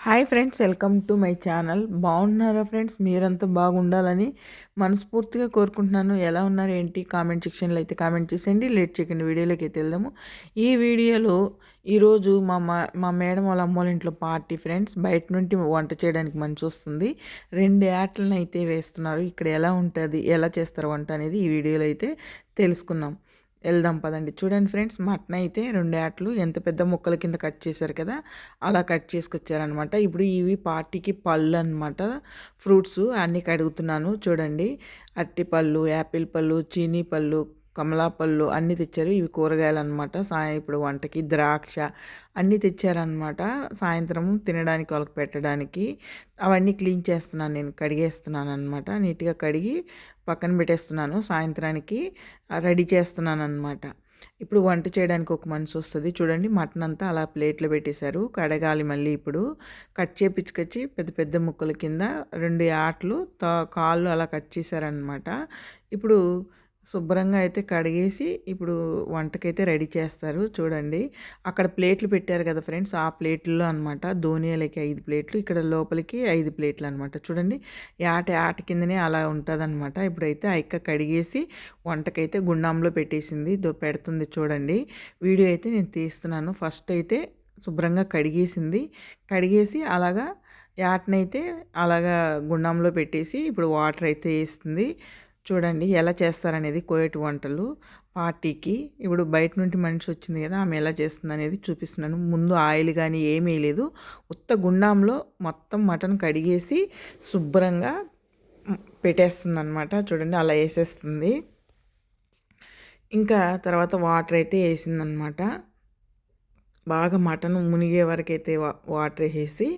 Hi friends welcome to my channel. బాగున్నారా friends? మీరంతా బాగుండాలని మనస్ఫూర్తిగా కోరుకుంటున్నాను. ఎలా ఉన్నారు? ఏంటి? కామెంట్ సెక్షన్లో అయితే కామెంట్ చేసేయండి. లేట్ చేయకండి వీడియోలోకి అయితే వెళ్దాము. ఈ వీడియోలో ఈరోజు మా మా మేడం వాళ్ళ అమ్మ వాళ్ళ ఇంట్లో పార్టీ ఫ్రెండ్స్. బయట నుండి వంట చేయడానికి మంచి వస్తుంది. రెండు యాట్లను అయితే వేస్తున్నారు. ఇక్కడ ఎలా ఉంటుంది? ఎలా చేస్తారు వంట అనేది ఈ వీడియోలో అయితే తెలుసుకున్నాం వెళ్దాం పదండి. చూడండి ఫ్రెండ్స్ మటన్ అయితే రెండు యాట్లు ఎంత పెద్ద ముక్కల కింద కట్ చేశారు కదా అలా కట్ చేసుకొచ్చారనమాట ఇప్పుడు ఇవి పార్టీకి పళ్ళు అనమాట ఫ్రూట్స్ అన్నీ కడుగుతున్నాను. చూడండి అట్టి పళ్ళు యాపిల్ పళ్ళు చీనీ పళ్ళు కమలా పళ్ళు అన్నీ తెచ్చారు. ఇవి కూరగాయలు అనమాట సాయం ఇప్పుడు వంటకి ద్రాక్ష అన్నీ తెచ్చారనమాట సాయంత్రం తినడానికి వాళ్ళకి పెట్టడానికి. అవన్నీ క్లీన్ చేస్తున్నాను నేను కడిగేస్తున్నాను అనమాట నీట్గా కడిగి పక్కన పెట్టేస్తున్నాను సాయంత్రానికి రెడీ చేస్తున్నాను అనమాట ఇప్పుడు వంట చేయడానికి ఒక మనిషి వస్తుంది. చూడండి మటన్ అంతా అలా ప్లేట్లో పెట్టేశారు. కడగాలి మళ్ళీ ఇప్పుడు. కట్ చేపించుకొచ్చి పెద్ద పెద్ద ముక్కల కింద రెండు ఆటలు కాళ్ళు అలా కట్ చేశారనమాట ఇప్పుడు శుభ్రంగా అయితే కడిగేసి ఇప్పుడు వంటకైతే రెడీ చేస్తారు. చూడండి అక్కడ ప్లేట్లు పెట్టారు కదా ఫ్రెండ్స్ ఆ ప్లేట్లో అనమాట ధోనియాలకి ఐదు ప్లేట్లు ఇక్కడ లోపలికి ఐదు ప్లేట్లు అనమాట చూడండి ఆట ఆట కిందనే అలా ఉంటుంది అనమాట ఇప్పుడైతే ఐక్క కడిగేసి వంటకైతే గుండంలో పెట్టేసింది పెడుతుంది చూడండి. వీడియో అయితే నేను తీస్తున్నాను. ఫస్ట్ అయితే శుభ్రంగా కడిగేసింది. కడిగేసి అలాగా యాటనైతే అలాగా గుండంలో పెట్టేసి ఇప్పుడు వాటర్ అయితే వేస్తుంది. చూడండి ఎలా చేస్తారనేది కోయటి వంటలు. పార్టీకి ఇప్పుడు బయట నుండి మనిషి వచ్చింది కదా ఆమె ఎలా చేస్తుంది అనేది చూపిస్తున్నాను. ముందు ఆయిల్ కానీ ఏమీ లేదు. ఉత్త గుండంలో మొత్తం మటన్ కడిగేసి శుభ్రంగా పెట్టేస్తుంది అనమాట చూడండి అలా వేసేస్తుంది. ఇంకా తర్వాత వాటర్ అయితే వేసిందనమాట బాగా మటన్ మునిగే వరకు అయితే వాటర్ వేసి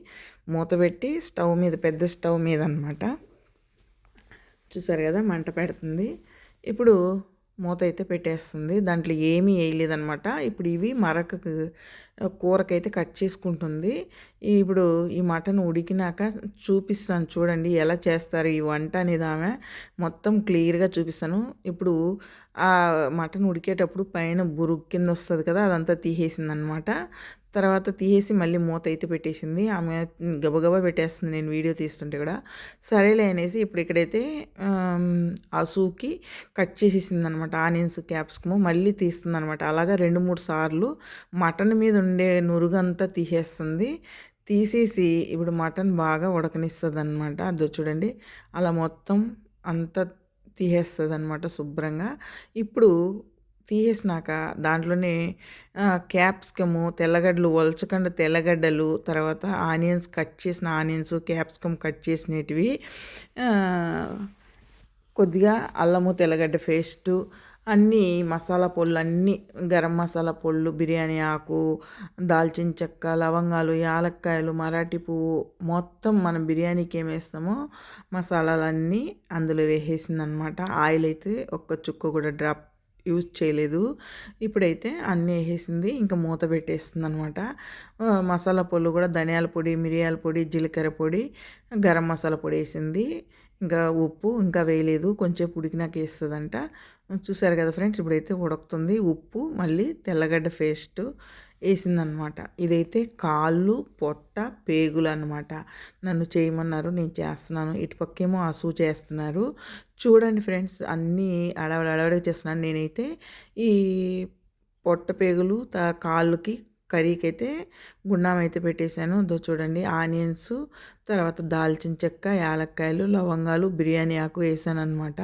మూత పెట్టి స్టవ్ మీద పెద్ద స్టవ్ మీద అనమాట చూసారు కదా మంట పెడుతుంది. ఇప్పుడు మూత అయితే పెట్టేస్తుంది. దాంట్లో ఏమీ వేయలేదనమాట ఇప్పుడు ఇవి మరక కూరకైతే కట్ చేసుకుంటుంది. ఇప్పుడు ఈ మటన్ ఉడికినాక చూపిస్తాను చూడండి ఎలా చేస్తారు ఈ వంట అనేది ఆమె మొత్తం క్లియర్గా చూపిస్తాను. ఇప్పుడు ఆ మటన్ ఉడికేటప్పుడు పైన బురుగు కింద వస్తుంది కదా అదంతా తీసేసింది అనమాట తర్వాత తీసేసి మళ్ళీ మూత అయితే పెట్టేసింది. ఆమె గబగబా పెట్టేస్తుంది. నేను వీడియో తీస్తుంటే కూడా. సరేలే అనేసి ఇప్పుడు ఇక్కడైతే ఆ సూకి కట్ చేసేసింది అనమాట ఆనియన్స్ క్యాప్సికము మళ్ళీ తీస్తుంది అనమాట అలాగా రెండు మూడు సార్లు మటన్ మీద ఉండే నురుగంతా తీసేస్తుంది. తీసేసి ఇప్పుడు మటన్ బాగా ఉడకనిస్తుంది అనమాట అది చూడండి. అలా మొత్తం అంతా తీసేస్తుంది అనమాట శుభ్రంగా. ఇప్పుడు తీసేసినాక దాంట్లోనే క్యాప్సికము తెల్లగడ్డలు ఒలచకండ తెల్లగడ్డలు తర్వాత ఆనియన్స్ కట్ చేసిన ఆనియన్స్ క్యాప్సికమ్ కట్ చేసినవి కొద్దిగా అల్లము తెల్లగడ్డ పేస్టు అన్నీ మసాలా పొళ్ళు అన్నీ గరం మసాలా పొళ్ళు బిర్యానీ ఆకు దాల్చిన చెక్క లవంగాలు యాలక్కాయలు మరాఠీ పువ్వు మొత్తం మనం బిర్యానీకి ఏమేస్తామో మసాలాలన్నీ అందులో వేసేసిందనమాట. ఆయిల్ అయితే ఒక్క చుక్క కూడా డ్రాప్ యూజ్ చేయలేదు. ఇప్పుడైతే అన్నీ వేసేసింది ఇంకా మూత పెట్టేస్తుంది అనమాట మసాలా పొళ్ళు కూడా ధనియాల పొడి మిరియాల పొడి జీలకర్ర పొడి గరం మసాలా పొడి వేసింది. ఇంకా ఉప్పు ఇంకా వేయలేదు కొంచెం ఉడికినాక వేస్తుందంట. చూసారు కదా ఫ్రెండ్స్ ఇప్పుడైతే ఉడుకుతుంది ఉప్పు మళ్ళీ తెల్లగడ్డ పేస్టు వేసిందనమాట. ఇదైతే కాళ్ళు పొట్ట పేగులు అనమాట నన్ను చేయమన్నారు నేను చేస్తున్నాను. ఇటుపక్కేమో అసూ చేస్తున్నారు. చూడండి ఫ్రెండ్స్ అన్నీ అడవడి అడవడిగా చేస్తున్నాను. నేనైతే ఈ పొట్ట పేగులు కాళ్ళకి కర్రీకి అయితే గుండం అయితే పెట్టేశాను. దో చూడండి ఆనియన్స్ తర్వాత దాల్చిన చెక్క యాలక్కాయలు లవంగాలు బిర్యానీ ఆకు వేసాను అనమాట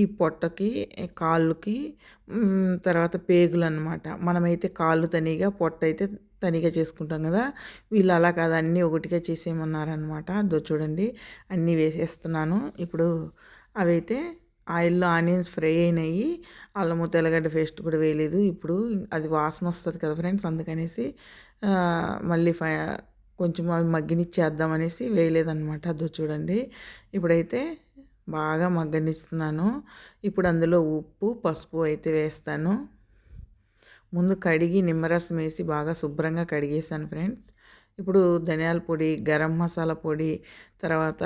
ఈ పొట్టకి కాళ్ళకి తర్వాత పేగులు అనమాట మనమైతే కాళ్ళు తనిగా పొట్ట అయితే తనిగా చేసుకుంటాం కదా. వీళ్ళు అలా కాదు అన్నీ ఒకటిగా చేసేయమన్నారనమాట దో చూడండి అన్నీ వేసేస్తున్నాను. ఇప్పుడు అవైతే ఆయిల్లో ఆనియన్స్ ఫ్రై అయినాయి. అల్లము తెల్లగడ్డ పేస్ట్ కూడా వేయలేదు. ఇప్పుడు అది వాసన వస్తుంది కదా ఫ్రెండ్స్ అందుకనేసి మళ్ళీ ఫై కొంచెం అవి మగ్గనిచ్చేద్దామనేసి వేయలేదనమాట అదో చూడండి. ఇప్పుడైతే బాగా మగ్గనిస్తున్నాను. ఇప్పుడు అందులో ఉప్పు పసుపు అయితే వేస్తాను. ముందు కడిగి నిమ్మరసం వేసి బాగా శుభ్రంగా కడిగేసాను ఫ్రెండ్స్. ఇప్పుడు ధనియాల పొడి గరం మసాలా పొడి తర్వాత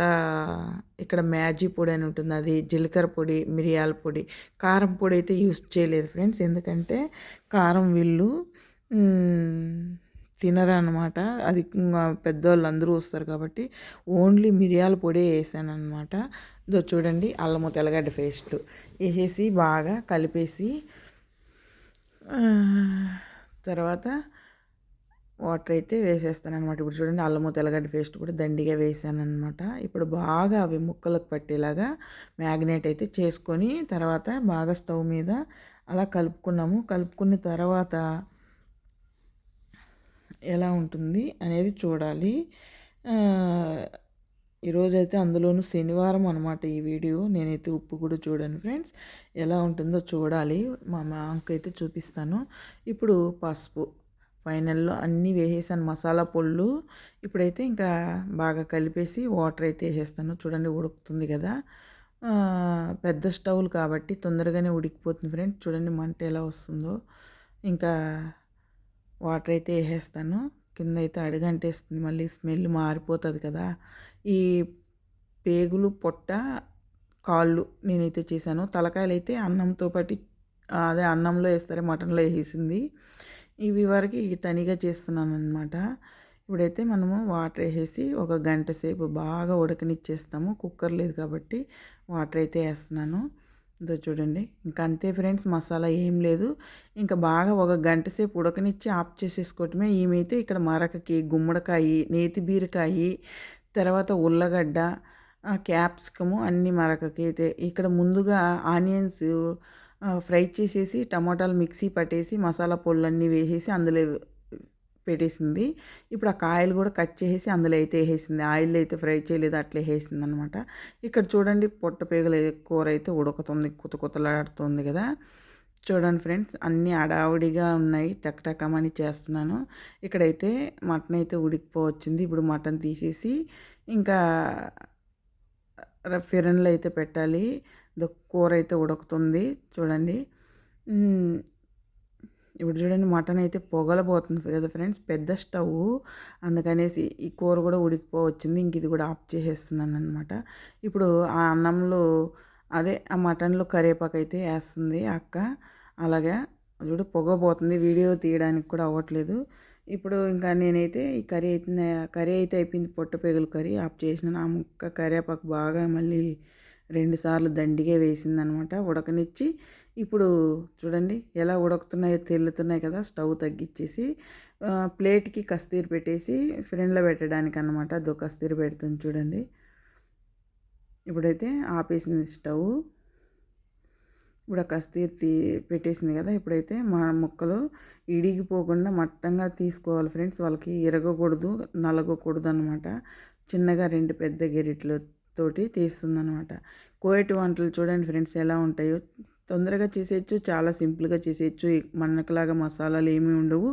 ఇక్కడ మ్యాజీ పొడి అని ఉంటుంది. అది జీలకర్ర పొడి మిరియాల పొడి. కారం పొడి అయితే యూస్ చేయలేదు ఫ్రెండ్స్. ఎందుకంటే కారం వీళ్ళు తినరు అనమాట అది పెద్దవాళ్ళు అందరూ వస్తారు కాబట్టి ఓన్లీ మిరియాల పొడి వేసాను అనమాట ఇదో చూడండి అల్లము తెల్లగడ్డ పేస్ట్ వేసేసి బాగా కలిపేసి తర్వాత వాటర్ అయితే వేసేస్తాను అనమాట ఇప్పుడు చూడండి అల్లము తెల్లగడ్డ పేస్ట్ కూడా దండిగా వేసాను అనమాట ఇప్పుడు బాగా అవి ముక్కలకు పట్టేలాగా మ్యాగ్నేట్ అయితే చేసుకొని తర్వాత బాగా స్టవ్ మీద అలా కలుపుకున్నాము. కలుపుకున్న తర్వాత ఎలా ఉంటుంది అనేది చూడాలి. ఈరోజైతే అందులోనూ శనివారం అనమాట ఈ వీడియో. నేనైతే ఉప్పు కూడా చూడండి ఫ్రెండ్స్. ఎలా ఉంటుందో చూడాలి. మా మామకి అయితే చూపిస్తాను. ఇప్పుడు పసుపు. ఫైనల్లో అన్నీ వేసేసాను. మసాలా పొళ్ళు ఇప్పుడైతే ఇంకా బాగా కలిపేసి వాటర్ అయితే వేసేస్తాను. చూడండి ఉడుకుతుంది కదా. పెద్ద స్టవ్లు కాబట్టి తొందరగానే ఉడికిపోతుంది ఫ్రెండ్స్. చూడండి మంట ఎలా వస్తుందో. ఇంకా వాటర్ అయితే వేసేస్తాను. కింద అయితే అడుగంటేస్తుంది. మళ్ళీ స్మెల్ మారిపోతుంది కదా. ఈ పేగులు పొట్ట కాళ్ళు నేనైతే చేశాను. తలకాయలు అయితే అన్నంతో పాటు అదే అన్నంలో వేస్తారే మటన్లో వేసింది. ఇవి వరకు ఇవి తనిగా చేస్తున్నాను అనమాట ఇప్పుడైతే మనము వాటర్ వేసేసి ఒక గంట సేపు బాగా ఉడకనిచ్చేస్తాము. కుక్కర్ లేదు కాబట్టి వాటర్ అయితే వేస్తున్నాను. ఇదో చూడండి. ఇంకా అంతే ఫ్రెండ్స్ మసాలా ఏం లేదు. ఇంకా బాగా ఒక గంట సేపు ఉడకనిచ్చి ఆఫ్ చేసేసుకోవటమే. ఈమెయితే ఇక్కడ మరకకి గుమ్మడికాయ నేతి బీరకాయ తర్వాత ఉల్లగడ్డ క్యాప్సికము అన్ని మరకకి అయితే ఇక్కడ ముందుగా ఆనియన్స్ ఫ్రై చేసేసి టమాటాలు మిక్సీ పట్టేసి మసాలా పొళ్ళన్నీ వేసేసి అందులో పెట్టేసింది. ఇప్పుడు ఆ కాయలు కూడా కట్ చేసేసి అందులో అయితే వేసేసింది. ఆయిల్ అయితే ఫ్రై చేయలేదు అట్లే వేసేసింది అనమాట ఇక్కడ చూడండి పొట్ట పేగల కూర అయితే ఉడకతుంది కొత్త కొత్తలాడుతుంది కదా. చూడండి ఫ్రెండ్స్ అన్నీ అడావుడిగా ఉన్నాయి. టక్టకమని చేస్తున్నాను. ఇక్కడైతే మటన్ అయితే ఉడికిపోవచ్చింది. ఇప్పుడు మటన్ తీసేసి ఇంకా ఫిరన్లు అయితే పెట్టాలి. కూర అయితే ఉడుకుతుంది. చూడండి. ఇప్పుడు చూడండి మటన్ అయితే పొగలబోతుంది కదా ఫ్రెండ్స్. పెద్ద స్టవ్. అందుకనేసి ఈ కూర కూడా ఉడికిపోవచ్చింది. ఇంక ఇది కూడా ఆఫ్ చేసేస్తున్నాను అనమాట ఇప్పుడు ఆ అన్నంలో అదే ఆ మటన్లో కరివేపాకు అయితే వేస్తుంది అక్క. అలాగే చూడు పొగబోతుంది. వీడియో తీయడానికి కూడా అవ్వట్లేదు. ఇప్పుడు ఇంకా నేనైతే ఈ కర్రీ అయితే కర్రీ అయితే అయిపోయింది. పొట్ట పేగుల కర్రీ ఆఫ్ చేసిన ఆ ముక్క కరివేపాకు బాగా మళ్ళీ రెండుసార్లు దండిగే వేసిందనమాట. ఉడకనిచ్చి ఇప్పుడు చూడండి ఎలా ఉడుకుతున్నాయో తెల్లుతున్నాయి కదా స్టవ్ తగ్గించేసి ప్లేట్కి కస్తీరు పెట్టేసి ఫ్రెండ్లో పెట్టడానికి అనమాట అదో కస్తీరు పెడుతుంది చూడండి. ఇప్పుడైతే ఆపేసింది స్టవ్. ఇప్పుడు ఆ కస్తీరు తీ పెట్టేసింది కదా ఇప్పుడైతే మా ముక్కలు ఇడిగిపోకుండా మట్టంగా తీసుకోవాలి ఫ్రెండ్స్. వాళ్ళకి ఇరగకూడదు నలగకూడదు అనమాట చిన్నగా రెండు పెద్ద గెరిట్లు తోటి తీస్తుంది అనమాట కోయటి వంటలు చూడండి ఫ్రెండ్స్ ఎలా ఉంటాయో. తొందరగా చేసేయచ్చు చాలా సింపుల్గా చేసేయచ్చు. మనకులాగా మసాలాలు ఏమీ ఉండవు.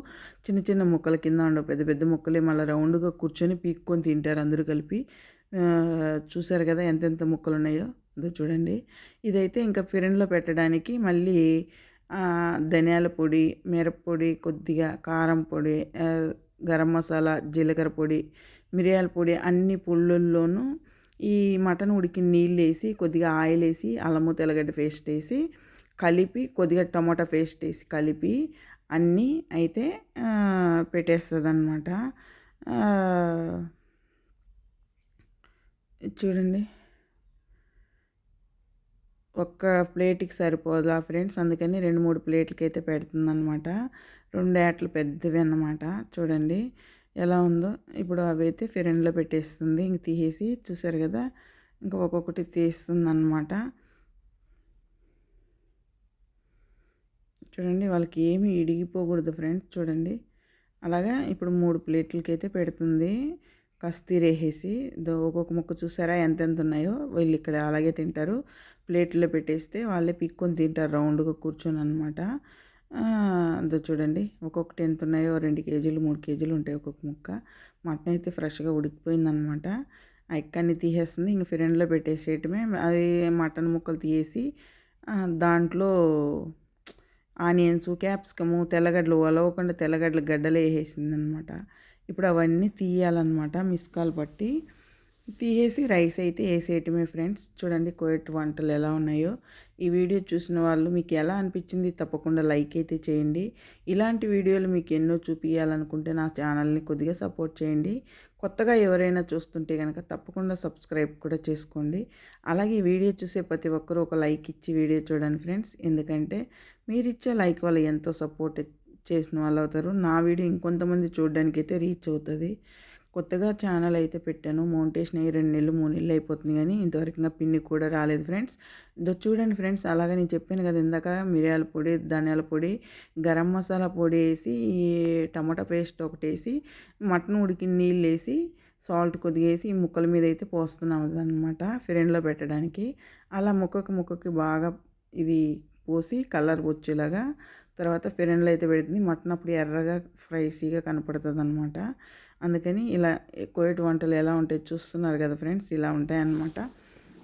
చిన్న చిన్న ముక్కల కింద ఉండవు. పెద్ద పెద్ద ముక్కలే మళ్ళీ రౌండ్గా కూర్చొని పీక్కొని తింటారు అందరూ కలిపి. చూసారు కదా ఎంతెంత ముక్కలు ఉన్నాయో అదో చూడండి. ఇదైతే ఇంకా ఫిరెన్లో పెట్టడానికి మళ్ళీ ధనియాల పొడి మిరప్పొడి కొద్దిగా కారం పొడి గరం మసాలా జీలకర్ర పొడి మిరియాల పొడి అన్ని పుళ్ళల్లోనూ ఈ మటన్ ఉడికి నీళ్ళు వేసి కొద్దిగా ఆయిల్ వేసి అల్లము తెల్లగడ్డ పేస్ట్ వేసి కలిపి కొద్దిగా టమాటా పేస్ట్ వేసి కలిపి అన్నీ అయితే పెట్టేస్తుంది అనమాట చూడండి. ఒక్క ప్లేట్కి సరిపోదా ఫ్రెండ్స్? అందుకని రెండు మూడు ప్లేట్లకి అయితే పెడుతుందన్నమాట. రెండు ఏటలు పెద్దవి అన్నమాట. చూడండి. ఎలా ఉందో ఇప్పుడు అవైతే అయితే ఫిరెండ్లో పెట్టేస్తుంది. ఇంక తీసేసి చూసారు కదా ఇంకా ఒక్కొక్కటి తీస్తుంది అనమాట చూడండి వాళ్ళకి ఏమి ఇడిగిపోకూడదు ఫ్రెండ్స్ చూడండి. అలాగా ఇప్పుడు మూడు ప్లేట్లకి అయితే పెడుతుంది కస్తీర్ ఒక్కొక్క ముక్క చూసారా ఎంతెంత ఉన్నాయో వీళ్ళు ఇక్కడ అలాగే తింటారు. ప్లేట్లో పెట్టేస్తే వాళ్ళే పిక్కొని తింటారు రౌండ్గా కూర్చొని అనమాట అదో చూడండి. ఒక్కొక్కటి ఎంత ఉన్నాయో రెండు కేజీలు మూడు కేజీలు ఉంటాయి ఒక్కొక్క ముక్క. మటన్ అయితే ఫ్రెష్గా ఉడికిపోయిందనమాట ఆ ఎక్కన్ని తీసేస్తుంది? ఇంక ఫిరెండ్లో పెట్టేసేయటమే. అది మటన్ ముక్కలు తీసేసి దాంట్లో ఆనియన్స్ క్యాప్సికము తెల్లగడ్డలు అలవకుండా తెల్లగడ్డలు గడ్డలు వేసేసింది అనమాట ఇప్పుడు అవన్నీ తీయాలన్నమాట మిస్కాలు పట్టి. తీసేసి రైస్ అయితే వేసేయటమే ఫ్రెండ్స్. చూడండి కోయట్ వంటలు ఎలా ఉన్నాయో. ఈ వీడియో చూసిన వాళ్ళు మీకు ఎలా అనిపించింది తప్పకుండా లైక్ అయితే చేయండి. ఇలాంటి వీడియోలు మీకు ఎన్నో చూపించాలనుకుంటే నా ఛానల్ని కొద్దిగా సపోర్ట్ చేయండి. కొత్తగా ఎవరైనా చూస్తుంటే కనుక తప్పకుండా సబ్స్క్రైబ్ కూడా చేసుకోండి. అలాగే ఈ వీడియో చూసే ప్రతి ఒక్కరూ ఒక లైక్ ఇచ్చి వీడియో చూడండి ఫ్రెండ్స్. ఎందుకంటే మీరు ఇచ్చే లైక్ వల్ల ఎంతో సపోర్ట్ చేసిన వాళ్ళు అవుతారు. నా వీడియో ఇంకొంతమంది చూడడానికి అయితే రీచ్ అవుతుంది. కొత్తగా ఛానల్ అయితే పెట్టాను. మౌంటేషన్ అయ్యి రెండు నెలలు మూడు నెలలు అయిపోతుంది కానీ ఇంతవరకు ఇంకా పిన్ని కూడా రాలేదు ఫ్రెండ్స్. ఇదో చూడండి ఫ్రెండ్స్ అలాగే నేను చెప్పాను కదా ఇందాక మిరియాల పొడి ధనియాల పొడి గరం మసాలా పొడి వేసి ఈ టమాటా పేస్ట్ ఒకటి వేసి మటన్ ఉడికి నీళ్ళు వేసి సాల్ట్ కొద్దిగా వేసి ఈ ముక్కల మీద అయితే పోస్తున్నాం అనమాట ఫ్రెండ్లో పెట్టడానికి. అలా ముక్కకి ముక్కకి బాగా ఇది పోసి కలర్ వచ్చేలాగా తర్వాత ఫిరెండ్లో అయితే పెడుతుంది. మటన్ అప్పుడు ఎర్రగా ఫ్రైసీగా కనపడుతుంది అనమాట అందుకని ఇలా కోయటి వంటలు ఎలా ఉంటాయి చూస్తున్నారు కదా ఫ్రెండ్స్ ఇలా ఉంటాయన్నమాట.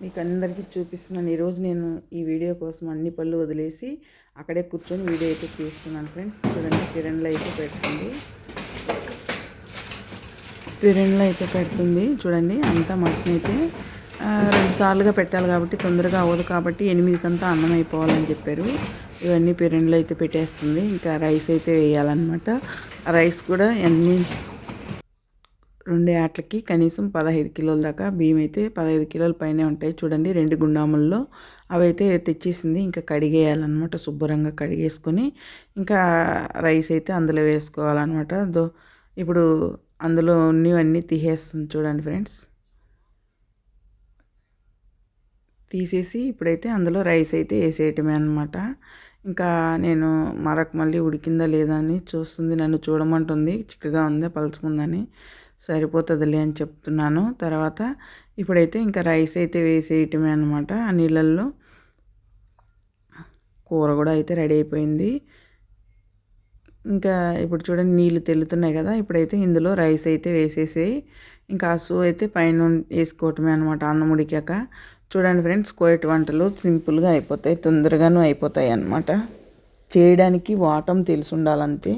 మీకు అందరికీ చూపిస్తున్నాను. ఈరోజు నేను ఈ వీడియో కోసం అన్ని పళ్ళు వదిలేసి అక్కడే కూర్చొని వీడియో అయితే చూస్తున్నాను ఫ్రెండ్స్. చూడండి కిరణ్లో అయితే పెడుతుంది. కిరణ్లో అయితే పెడుతుంది. చూడండి అంతా మటన్ అయితే రెండు సార్లుగా పెట్టాలి కాబట్టి తొందరగా అవ్వదు కాబట్టి ఎనిమిదికంతా అన్నం అయిపోవాలని చెప్పారు. ఇవన్నీ పిరెండ్లో అయితే పెట్టేస్తుంది. ఇంకా రైస్ అయితే వేయాలన్నమాట. రైస్ కూడా అన్ని రెండు ఆటలకి కనీసం పదహైదు కిలోల దాకా బియ్యం అయితే పదహైదు కిలోల పైనే ఉంటాయి. చూడండి రెండు గుండాముల్లో అవైతే తెచ్చేసింది. ఇంకా కడిగేయాలన్నమాట శుభ్రంగా కడిగేసుకొని. ఇంకా రైస్ అయితే అందులో వేసుకోవాలన్నమాట. దో ఇప్పుడు అందులో ఉన్నవన్నీ తీసేస్తుంది చూడండి ఫ్రెండ్స్. తీసేసి ఇప్పుడైతే అందులో రైస్ అయితే వేసేయటమే అనమాట ఇంకా నేను మరొక మళ్ళీ ఉడికిందా లేదా అని చూస్తుంది నన్ను చూడమంటుంది. చిక్కగా ఉందా పలుచుకుందని సరిపోతుందిలే అని చెప్తున్నాను. తర్వాత ఇప్పుడైతే ఇంకా రైస్ అయితే వేసేయటమే అనమాట ఆ నీళ్ళల్లో కూర కూడా అయితే రెడీ అయిపోయింది. ఇంకా ఇప్పుడు చూడండి నీళ్ళు తెల్లుతున్నాయి కదా ఇప్పుడైతే ఇందులో రైస్ అయితే వేసేసి ఇంకా అసు అయితే పైన వేసుకోవటమే అనమాట అన్నం ఉడికాక. చూడండి ఫ్రెండ్స్ కోయట్ వంటలు సింపుల్గా అయిపోతాయి తొందరగాను అయిపోతాయి అన్నమాట. చేయడానికి వాటం తెలిసి ఉండాలంతే.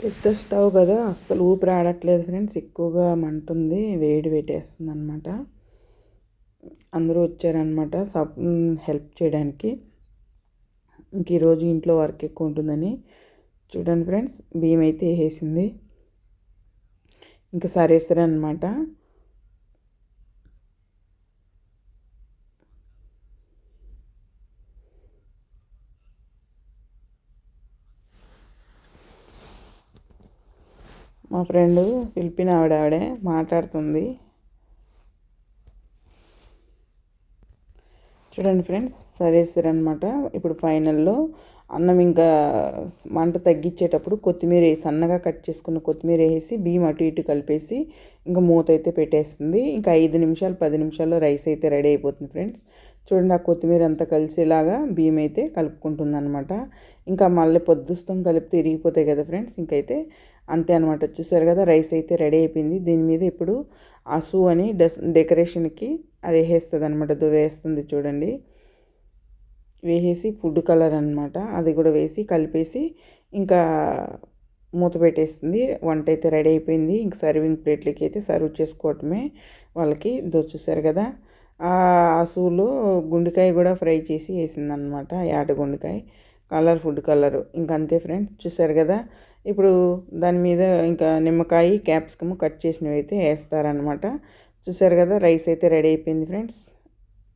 పెద్ద స్టవ్ కదా అస్సలు ఊపిరి ఆడట్లేదు ఫ్రెండ్స్ ఎక్కువగా మంటుంది వేడి పెట్టేస్తుంది అనమాట అందరూ వచ్చారనమాట సబ్ హెల్ప్ చేయడానికి. ఇంక ఈరోజు ఇంట్లో వర్క్ ఎక్కువ ఉంటుందని చూడండి ఫ్రెండ్స్ బియ్యం అయితే వేసేసింది ఇంకా సరే సరే అనమాట మా ఫ్రెండ్ పిలిపిన ఆవిడ ఆవిడే మాట్లాడుతుంది. చూడండి ఫ్రెండ్స్ సరేసారు అనమాట ఇప్పుడు ఫైనల్లో అన్నం ఇంకా మంట తగ్గించేటప్పుడు కొత్తిమీర సన్నగా కట్ చేసుకున్న కొత్తిమీర వేసి బియ్యం అటు ఇటు కలిపేసి ఇంకా మూత అయితే పెట్టేస్తుంది. ఇంకా ఐదు నిమిషాలు పది నిమిషాల్లో రైస్ అయితే రెడీ అయిపోతుంది ఫ్రెండ్స్. చూడండి ఆ కొత్తిమీర అంతా కలిసేలాగా బియ్యం అయితే కలుపుకుంటుంది అనమాట ఇంకా మళ్ళీ పొద్దుస్తం కలిపితే ఇరిగిపోతాయి కదా ఫ్రెండ్స్ ఇంకైతే అంతే అనమాట చూసారు కదా రైస్ అయితే రెడీ అయిపోయింది. దీని మీద ఇప్పుడు అసు అని డెస్ డెకరేషన్కి అది వేసేస్తుంది అనమాట వేస్తుంది చూడండి. వేసేసి ఫుడ్ కలర్ అనమాట అది కూడా వేసి కలిపేసి ఇంకా మూత పెట్టేస్తుంది. వంట అయితే రెడీ అయిపోయింది. ఇంక సర్వింగ్ ప్లేట్లకి అయితే సర్వ్ చేసుకోవటమే వాళ్ళకి. దోచేసారు కదా ఆ అసూలు గుండెకాయ కూడా ఫ్రై చేసి వేసిందనమాట యాట గుండెకాయ. Colour food colour. ఇంకంతే ఫ్రెండ్స్ చూసారు కదా. ఇప్పుడు దాని మీద ఇంకా నిమ్మకాయ క్యాప్సికమ్ కట్ చేసినవి అయితే వేస్తారనమాట చూసారు కదా రైస్ అయితే రెడీ అయిపోయింది ఫ్రెండ్స్.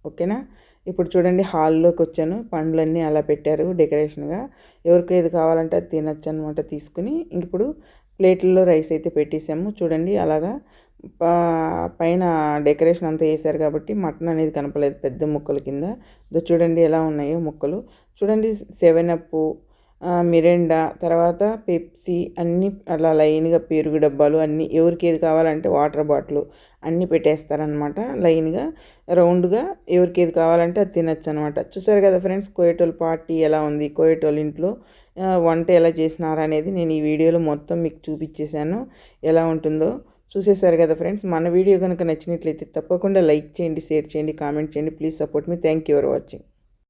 ఓకేనా? ఇప్పుడు చూడండి హాల్లోకి వచ్చాను. పండ్లన్నీ అలా పెట్టారు డెకరేషన్గా. ఎవరికి ఏది కావాలంటే అది తినచ్చు అనమాట తీసుకుని. ఇప్పుడు ప్లేట్లలో రైస్ అయితే పెట్టేసాము. చూడండి అలాగా పైన డెకరేషన్ అంతా వేశారు కాబట్టి మటన్ అనేది కనపలేదు పెద్ద ముక్కల కింద. చూడండి ఎలా ఉన్నాయో ముక్కలు. చూడండి సెవెన్ అప్ మిరిండా తర్వాత పెప్సీ అన్నీ అలా లైన్గా పెరుగు డబ్బాలు అన్నీ ఎవరికి ఏది కావాలంటే వాటర్ బాటిల్ అన్నీ పెట్టేస్తారనమాట లైన్గా. రౌండ్గా ఎవరికి ఏది కావాలంటే అది తినచ్చు అనమాట చూసారు కదా ఫ్రెండ్స్ కోయటోల్ పార్టీ ఎలా ఉంది కోయటోల్ ఇంట్లో వంట ఎలా చేసినారు అనేది నేను ఈ వీడియోలో మొత్తం మీకు చూపించేశాను. ఎలా ఉంటుందో చూసేశారు కదా ఫ్రెండ్స్. మన వీడియో కనుక నచ్చినట్లయితే తప్పకుండా లైక్ చేయండి షేర్ చేయండి కామెంట్ చేయండి. Please support me. Thank you for watching.